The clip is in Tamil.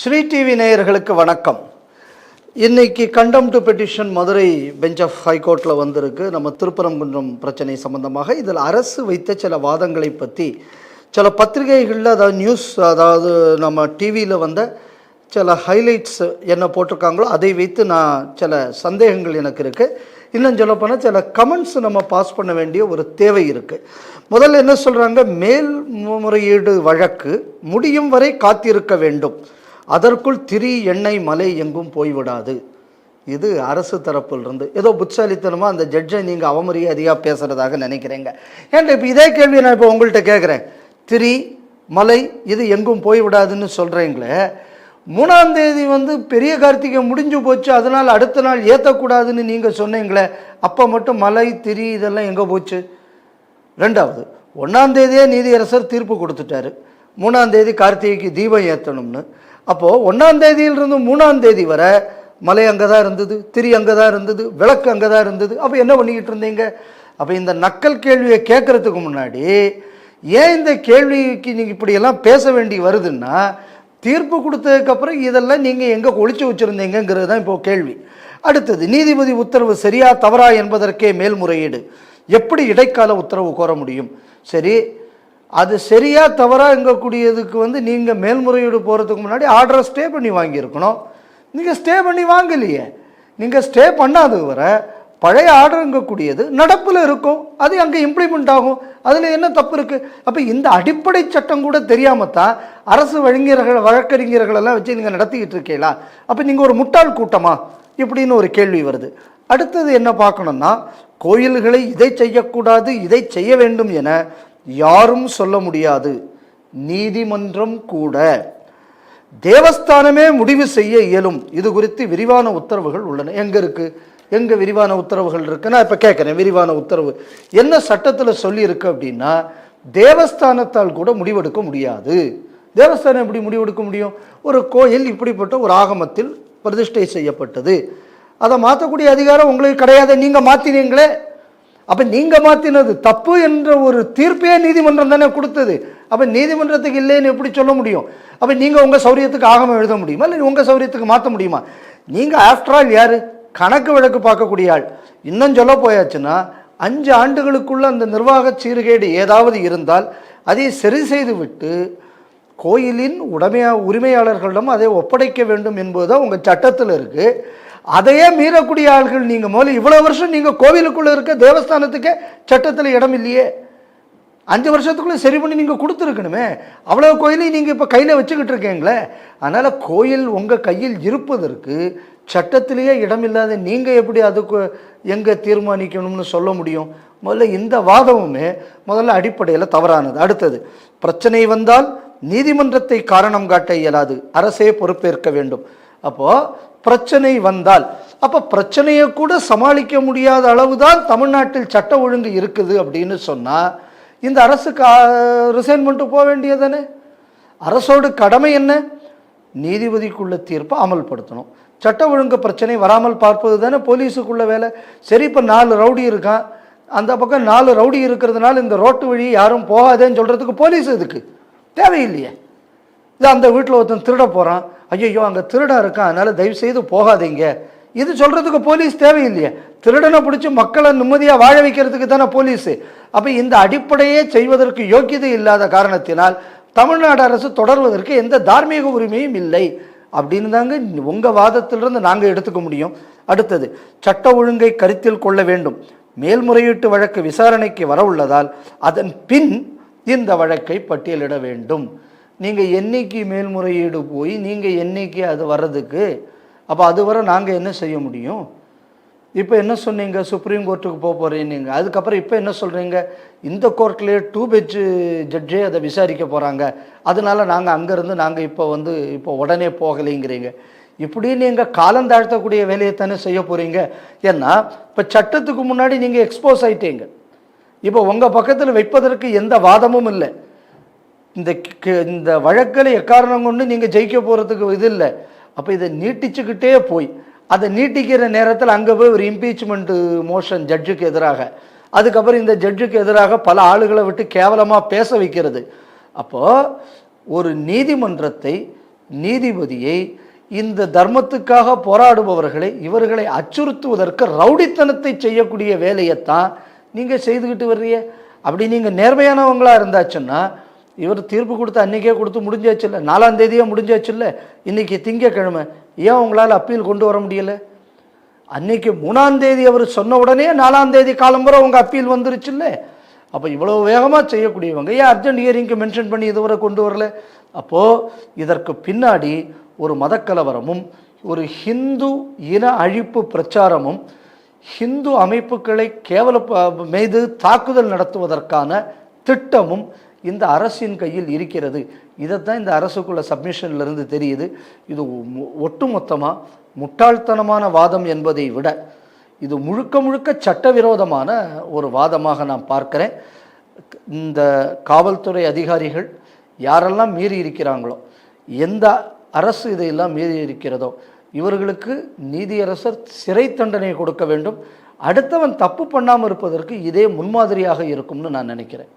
ஸ்ரீ டிவி நேயர்களுக்கு வணக்கம். இன்னைக்கு contempt petition Madurai bench of ஹைகோர்ட்டில் வந்திருக்கு. நம்ம திருப்பரங்குன்றம் பிரச்சனை சம்பந்தமாக இதில் அரசு வைத்த சில வாதங்களை பற்றி சில பத்திரிகைகளில் அதாவது நியூஸ் அதாவது நம்ம டிவியில் வந்த சில ஹைலைட்ஸ் என்ன போட்டிருக்காங்களோ அதை வைத்து நான் சில சந்தேகங்கள் எனக்கு இருக்குது இன்னும் சொல்லப்போனால் சில கமெண்ட்ஸ் நம்ம பாஸ் பண்ண வேண்டிய ஒரு தேவை இருக்குது முதல்ல என்ன சொல்கிறாங்க மேல்முறையீடு வழக்கு முடியும் வரை காத்திருக்க வேண்டும். அதற்குள் திரி எண்ணெய் மலை எங்கும் போய்விடாது. இது அரசு தரப்பில் இருந்து ஏதோ புட்சாலித்தனமாக அந்த ஜட்ஜை நீங்கள் அவமரியாதையாக பேசுகிறதாக நினைக்கிறீங்க. ஏன்டா இப்போ இதே கேள்வி நான் இப்போ உங்கள்கிட்ட கேட்குறேன் திரி மலை இது எங்கும் போய்விடாதுன்னு சொல்கிறீங்களே மூணாம் தேதி வந்து பெரிய கார்த்திகை முடிஞ்சு போச்சு அதனால் அடுத்த நாள் ஏற்றக்கூடாதுன்னு நீங்கள் சொன்னீங்களே அப்போ மட்டும் மலை திரி இதெல்லாம் எங்கே போச்சு? ரெண்டாவது ஒன்றாம் தேதியே நீதியரசர் தீர்ப்பு கொடுத்துட்டாரு. மூணாம் தேதி கார்த்திகைக்கு தீபம் ஏற்றணும்னு அப்போது ஒன்றாம் தேதியிலிருந்து மூணாம் தேதி வரை மலை அங்கே தான் இருந்தது திரி அங்கே தான் இருந்தது விளக்கு அங்கே தான் இருந்தது. அப்போ என்ன பண்ணிக்கிட்டு இருந்தீங்க? அப்போ இந்த நக்கல் கேள்வியை கேட்குறதுக்கு முன்னாடி ஏன் இந்த கேள்விக்கு நீங்கள் இப்படியெல்லாம் பேச வேண்டி வருதுன்னா தீர்ப்பு கொடுத்ததுக்கப்புறம் இதெல்லாம் நீங்கள் எங்கே ஒழிச்சு வச்சுருந்தீங்கிறது தான் இப்போ கேள்வி. அடுத்தது நீதிபதி உத்தரவு சரியா தவறா என்பதற்கே மேல்முறையீடு. எப்படி இடைக்கால உத்தரவு கோர முடியும்? சரி அது சரியாக தவறாக எங்கக்கூடியதுக்கு வந்து நீங்கள் மேல்முறையீடு போகிறதுக்கு முன்னாடி ஆர்டரை ஸ்டே பண்ணி வாங்கியிருக்கணும். நீங்கள் ஸ்டே பண்ணி வாங்கலையே. நீங்கள் ஸ்டே பண்ணாத வர பழைய ஆர்டருங்கக்கூடியது நடப்பில் இருக்கும். அது அங்கே இம்ப்ளிமெண்ட் ஆகும். அதில் என்ன தப்பு இருக்குது அப்போ இந்த அடிப்படை சட்டம் கூட தெரியாமல் தான் அரசு வழங்கியர்கள் வழக்கறிஞர்களெல்லாம் வச்சு நீங்கள் நடத்திக்கிட்டு இருக்கீங்களா? அப்போ நீங்கள் ஒரு முட்டாள் கூட்டமா? இப்படின்னு ஒரு கேள்வி வருது. அடுத்தது என்ன பார்க்கணும்னா கோயில்களை இதை செய்யக்கூடாது இதை செய்ய வேண்டும் என யாரும் சொல்ல முடியாது. நீதிமன்றம் கூட. தேவஸ்தானமே முடிவு செய்ய இயலும். இது குறித்து விரிவான உத்தரவுகள் உள்ளன. எங்கே இருக்குது எங்கே விரிவான உத்தரவுகள் இருக்குது நான் இப்போ கேட்குறேன் விரிவான உத்தரவு. என்ன சட்டத்தில் சொல்லியிருக்கு அப்படின்னா தேவஸ்தானத்தால் கூட முடிவெடுக்க முடியாது. தேவஸ்தானம் எப்படி முடிவெடுக்க முடியும்? ஒரு கோயில் இப்படிப்பட்ட ஒரு ஆகமத்தில் பிரதிஷ்டை செய்யப்பட்டது. அதை மாற்றக்கூடிய அதிகாரம் உங்களுக்கு கிடையாது. நீங்கள் மாற்றினீங்களே அப்போ நீங்கள் மாற்றினது தப்பு என்ற ஒரு தீர்ப்பே நீதிமன்றம் தானே கொடுத்தது. அப்போ நீதிமன்றத்துக்கு இல்லைன்னு எப்படி சொல்ல முடியும்? அப்போ நீங்கள் உங்கள் சௌரியத்துக்கு ஆகமம் எழுத முடியுமா? இல்லை உங்கள் சௌரியத்துக்கு மாற்ற முடியுமா? நீங்கள் ஆஃப்டர் ஆல் யார்? கணக்கு விளக்கு பார்க்கக்கூடிய ஆள். இன்னும் சொல்ல போயாச்சுன்னா அஞ்சு ஆண்டுகளுக்குள்ள அந்த நிர்வாக சீர்கேடு ஏதாவது இருந்தால் அதை சரி செய்து விட்டு கோயிலின் உடமையா உரிமையாளர்களிடம் அதை ஒப்படைக்க வேண்டும் என்பதுதான் உங்கள் சட்டத்தில் இருக்குது அதையே மீறக்கூடிய ஆள்கள் நீங்கள் முதல்ல இவ்வளோ வருஷம் நீங்கள் கோவிலுக்குள்ளே இருக்க தேவஸ்தானத்துக்கே சட்டத்தில் இடம் இல்லையே. அஞ்சு வருஷத்துக்குள்ளே சரி பண்ணி நீங்கள் கொடுத்துருக்கணுமே. அவ்வளோ கோயிலையும் நீங்கள் இப்போ கையில் வச்சுக்கிட்டு இருக்கீங்களே. அதனால் கோயில் உங்கள் கையில் இருப்பதற்கு சட்டத்திலேயே இடம் இல்லாத நீங்கள் எப்படி அதுக்கு எங்கே தீர்மானிக்கணும்னு சொல்ல முடியும்? முதல்ல இந்த வாதமுமே முதல்ல அடிப்படையில் தவறானது. அடுத்தது பிரச்சனை வந்தால் நீதிமன்றத்தை காரணம் காட்ட இயலாது. அரசே பொறுப்பேற்க வேண்டும். அப்போது பிரச்சனை வந்தால் அப்போ பிரச்சனையை கூட சமாளிக்க முடியாத அளவு தான் தமிழ்நாட்டில் சட்ட ஒழுங்கு இருக்குது அப்படின்னு சொன்னால் இந்த அரசுக்கு பண்ணிட்டு போக வேண்டியதானே அரசோட கடமை என்ன? நீதிபதிக்குள்ள தீர்ப்பை அமல்படுத்தணும். சட்ட ஒழுங்கு பிரச்சனை வராமல் பார்ப்பது தானே போலீஸுக்குள்ள வேலை. சரி இப்போ நாலு ரவுடி இருக்கான். அந்த பக்கம் நாலு ரவுடி இருக்கிறதுனால இந்த ரோட்டு வழி யாரும் போகாதேன்னு சொல்கிறதுக்கு போலீஸ் இதுக்கு தேவையில்லையே. இல்லை அந்த வீட்டில் ஒருத்தன் திருட போகிறான் ஐயோ அங்கே திருடன் இருக்கான். அதனால் தயவு செய்து போகாதீங்க. இது சொல்கிறதுக்கு போலீஸ் தேவையில்லையே. திருடனை பிடிச்சி மக்களை நிம்மதியாக வாழ வைக்கிறதுக்கு தானே போலீஸு. அப்போ இந்த அடிப்படையே செய்வதற்கு யோக்கியதை இல்லாத காரணத்தினால் தமிழ்நாடு அரசு தொடர்வதற்கு எந்த தார்மீக உரிமையும் இல்லை. அப்படின்னு தாங்க உங்கள் வாதத்திலிருந்து நாங்கள் எடுத்துக்க முடியும். அடுத்தது சட்ட ஒழுங்கை கருத்தில் கொள்ள வேண்டும். மேல்முறையீட்டு வழக்கு விசாரணைக்கு வர உள்ளதால் அதன் பின் இந்த வழக்கை பட்டியலிட வேண்டும். நீங்கள் என்னைக்கு மேல்முறையீடு போய் நீங்கள் என்னைக்கு அது வர்றதுக்கு அப்போ அது வரை நாங்கள் என்ன செய்ய முடியும்? இப்போ என்ன சொன்னீங்க? சுப்ரீம் கோர்ட்டுக்கு போக போகிறீங்க அதுக்கப்புறம் இப்போ என்ன சொல்கிறீங்க இந்த கோர்ட்லேயே டூ பெஞ்ச் ஜட்ஜே அதை விசாரிக்க போகிறாங்க அதனால நாங்கள் அங்கேருந்து நாங்கள் இப்போ வந்து இப்போ உடனே போகலைங்கிறீங்க. இப்படி நீங்கள் காலம் தாழ்த்தக்கூடிய வேலையை தானே செய்ய போகிறீங்க ஏன்னா இப்போ சட்டத்துக்கு முன்னாடி நீங்கள் எக்ஸ்போஸ் ஆகிட்டீங்க இப்போ உங்கள் பக்கத்தில் வைப்பதற்கு எந்த வாதமும் இல்லை. இந்த இந்த வழக்கில் எக்காரணம் கொண்டு நீங்கள் ஜெயிக்க போகிறதுக்கு இது இல்லை. அப்போ இதை நீட்டிச்சுக்கிட்டே போய் அதை நீட்டிக்கிற நேரத்தில் அங்கே போய் ஒரு இம்பீச்மெண்ட்டு மோஷன் ஜட்ஜுக்கு எதிராக அதுக்கப்புறம் இந்த ஜட்ஜுக்கு எதிராக பல ஆளுகளை விட்டு கேவலமாக பேச வைக்கிறது. அப்போது ஒரு நீதிமன்றத்தை நீதிபதியை இந்த தர்மத்துக்காக போராடுபவர்களை இவர்களை அச்சுறுத்துவதற்கு ரவுடித்தனத்தை செய்யக்கூடிய வேலையைத்தான் நீங்கள் செய்துக்கிட்டு வர்றீங்க. அப்படி நீங்கள் நேர்மையானவங்களாக இருந்தாச்சுன்னா இவர் தீர்ப்பு கொடுத்து அன்றைக்கே கொடுத்து முடிஞ்சாச்சு இல்லை நாலாம் தேதியே முடிஞ்சாச்சு இல்லை இன்றைக்கி திங்கக்கிழமை. ஏன் உங்களால் அப்பீல் கொண்டு வர முடியலை? அன்னைக்கு மூணாம் தேதி அவர் சொன்ன உடனே நாலாம் தேதி காலம்புற உங்கள் அப்பீல் வந்துருச்சுல்ல? அப்போ இவ்வளோ வேகமாக செய்யக்கூடியவங்க ஏன் அர்ஜென்ட் ஹியரிங்க்கு மென்ஷன் பண்ணி இதுவரை கொண்டு வரல? அப்போது இதற்கு பின்னாடி ஒரு மதக்கலவரமும் ஒரு ஹிந்து இன அழிப்பு பிரச்சாரமும் ஹிந்து அமைப்புகளை கேவல ப- மீது தாக்குதல் நடத்துவதற்கான திட்டமும் இந்த அரசின் கையில் இருக்கிறது. இதைத்தான் இந்த அரசுக்குள்ள சப்மிஷன்லேருந்து தெரியுது. இது ஒட்டுமொத்தமாக முட்டாள்தனமான வாதம் என்பதை விட இது முழுக்க முழுக்க சட்டவிரோதமான ஒரு வாதமாக நான் பார்க்குறேன். இந்த காவல்துறை அதிகாரிகள் யாரெல்லாம் மீறி இருக்கிறாங்களோ எந்த அரசு இதையெல்லாம் மீறி இருக்கிறதோ இவர்களுக்கு நீதியரசர் சிறை தண்டனை கொடுக்க வேண்டும். அடுத்தவன் தப்பு பண்ணாமல் இருப்பதற்கு இதே முன்மாதிரியாக இருக்கும்னு நான் நினைக்கிறேன்.